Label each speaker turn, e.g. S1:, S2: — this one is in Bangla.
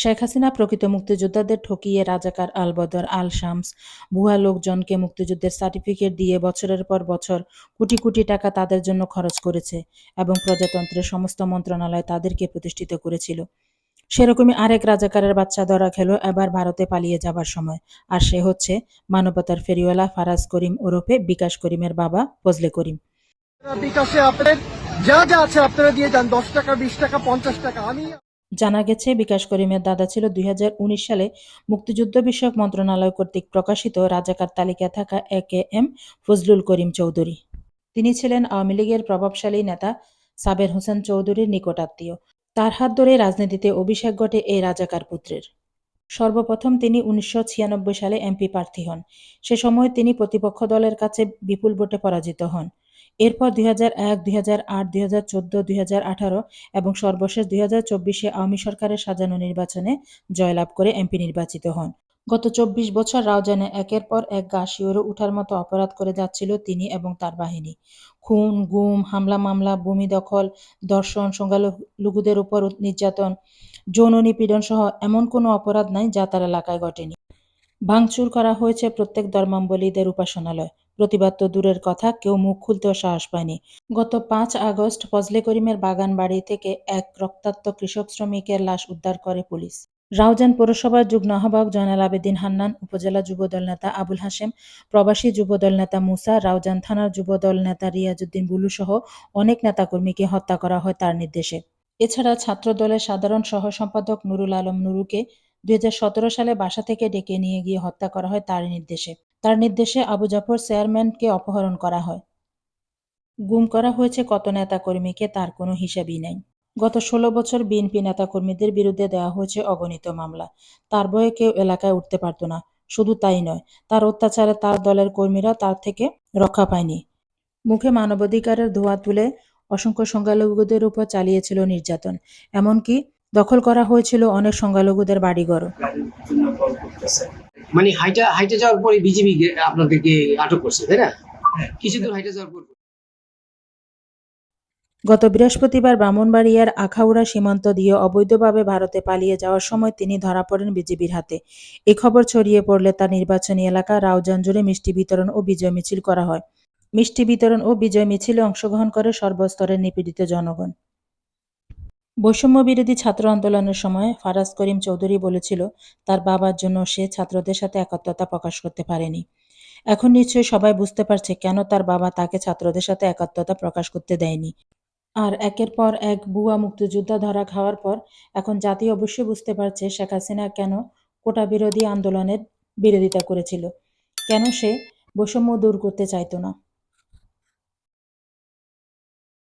S1: শেখ হাসিনা প্রকৃত মুক্তিযোদ্ধাদের ঠকিয়ে রাজাকার আল বদর আল শামস ভুয়া লোকজনকে মুক্তিযুদ্ধের সার্টিফিকেট দিয়ে বছরের পর বছর কোটি কোটি টাকা তাদের জন্য খরচ করেছে এবং প্রজাতন্ত্রের সমস্ত মন্ত্রণালয় তাদেরকে প্রতিষ্ঠিত করেছিল। সেরকমই আরেক রাজাকারের বাচ্চা ধরা খেলো এবার ভারতে পালিয়ে যাবার সময়। আর সে হচ্ছে মানবতার ফেরিওয়ালা ফারাজ করিম ওরফে বিকাশ করিমের বাবা ফজলে করিম।
S2: বিকাশে আপনাদের, যা যা আছে আপনারা দিয়ে যান দশ টাকা, বিশ টাকা, পঞ্চাশ টাকা। আমি
S1: জানা গেছে, বিকাশ করিমের দাদা ছিল দুই হাজার উনিশ সালে মুক্তিযুদ্ধ বিষয়ক মন্ত্রণালয় কর্তৃক প্রকাশিত রাজাকার তালিকায় থাকা A K M Fazlul Karim Chowdhury. তিনি ছিলেন আওয়ামী লীগের প্রভাবশালী নেতা সাবের হোসেন চৌধুরীর নিকটাত্মীয়। তার হাত ধরে রাজনীতিতে অভিষেক ঘটে এই রাজাকার পুত্রের। সর্বপ্রথম তিনি উনিশশো ছিয়ানব্বই সালে এমপি প্রার্থী হন। সে সময় তিনি প্রতিপক্ষ দলের কাছে বিপুল ভোটে পরাজিত হন। এরপর দুই হাজার এক, দুই হাজার আট, দুই হাজার চোদ্দ, দুই হাজার আঠারো এবং সর্বশেষ দুই হাজার চব্বিশে আওয়ামী সরকারের সাজানো নির্বাচনে জয়লাভ করে এমপি নির্বাচিত হন। গত চব্বিশ বছর রাউজানে একের পর এক গা শিওরে উঠার মতো অপরাধ করে যাচ্ছিল তিনি এবং তার বাহিনী। খুন, গুম, হামলা, মামলা, ভূমি দখল ধর্ষণ সংখ্যালঘুদের উপর নির্যাতন, যৌন নিপীড়ন সহ এমন কোনো অপরাধ নাই যা তার এলাকায় ঘটেনি। ভাঙচুর করা হয়েছে প্রত্যেক ধর্মাবলীদের উপাসনালয়। প্রতিবাদ তো দূরের কথা, কেউ মুখ খুলতেও সাহস পায়নি। গত পাঁচ আগস্ট ফজলে করিমের বাগান বাড়ি থেকে এক রক্তাক্ত কৃষক শ্রমিকের লাশ উদ্ধার করে পুলিশ। রাউজান পৌরসভার যুগ্ম আহ্বায়ক জয়নাল আবেদিন হান্নান, উপজেলা যুবদল নেতা আবুল হাশেম, প্রবাসী যুবদল নেতা মুসা, রাউজান থানার যুবদল নেতা রিয়াজুদ্দিন বুলু সহ অনেক নেতাকর্মীকে হত্যা করা হয় তার নির্দেশে। এছাড়া ছাত্রদলের সাধারণ সহ সম্পাদক নুরুল আলম নুরুকে দুই হাজার সতেরো সালে বাসা থেকে ডেকে নিয়ে গিয়ে হত্যা করা হয় তার নির্দেশে। তার নির্দেশে আবু জাফর চেয়ারম্যানকে অপহরণ করা হয়। গুম করা হয়েছে কত নেতাকর্মীকে তার কোনো হিসাবই নাই। গত ষোলো বছর বিএনপি নেতাকর্মীদের বিরুদ্ধে দেওয়া হয়েছে অগণিত মামলা। তার ভয়ে কেউ এলাকায় উঠতে পারত না। শুধু তাই নয়, তার অত্যাচারে তার দলের কর্মীরা তার থেকে রক্ষা পায়নি। মুখে মানবাধিকারের ধোয়া তুলে অসংখ্য সংখ্যালঘুদের উপর চালিয়েছিল নির্যাতন। এমনকি দখল করা হয়েছিল অনেক সংখ্যালঘুদের বাড়িঘরও।
S3: মানে হাইটা হাইটে যাওয়ার পরে বিজিবি আপনাদেরকে আটক করছে তাই না? কিছু দূর হাইটে যাওয়ার পর।
S1: গত বৃহস্পতিবার ব্রাহ্মণবাড়িয়ার আখাউড়া সীমান্ত দিয়ে অবৈধভাবে ভারতে পালিয়ে যাওয়ার সময় তিনি ধরা পড়েন বিজিবির হাতে। এ খবর ছড়িয়ে পড়লে তার নির্বাচনী এলাকা রাউজান জুড়ে মিষ্টি বিতরণ ও বিজয় মিছিল করা হয়। মিষ্টি বিতরণ ও বিজয় মিছিলে অংশগ্রহণ করে সর্বস্তরের নিপীড়িত জনগণ। বৈষম্য বিরোধী ছাত্র আন্দোলনের সময় ফারাজ করিম চৌধুরী বলেছিল, তার বাবার জন্য সে ছাত্রদের সাথে একাত্মতা প্রকাশ করতে পারেনি। এখন নিশ্চয়ই সবাই বুঝতে পারছে কেন তার বাবা তাকে ছাত্রদের সাথে একাত্মতা প্রকাশ করতে দেয়নি। আর একের পর এক বুয়া মুক্তিযোদ্ধা ধরা খাওয়ার পর এখন জাতি অবশ্যই বুঝতে পারছে শেখ হাসিনা কেন কোটা বিরোধী আন্দোলনের বিরোধিতা করেছিল। কেন সে বৈষম্য দূর করতে চাইতো না?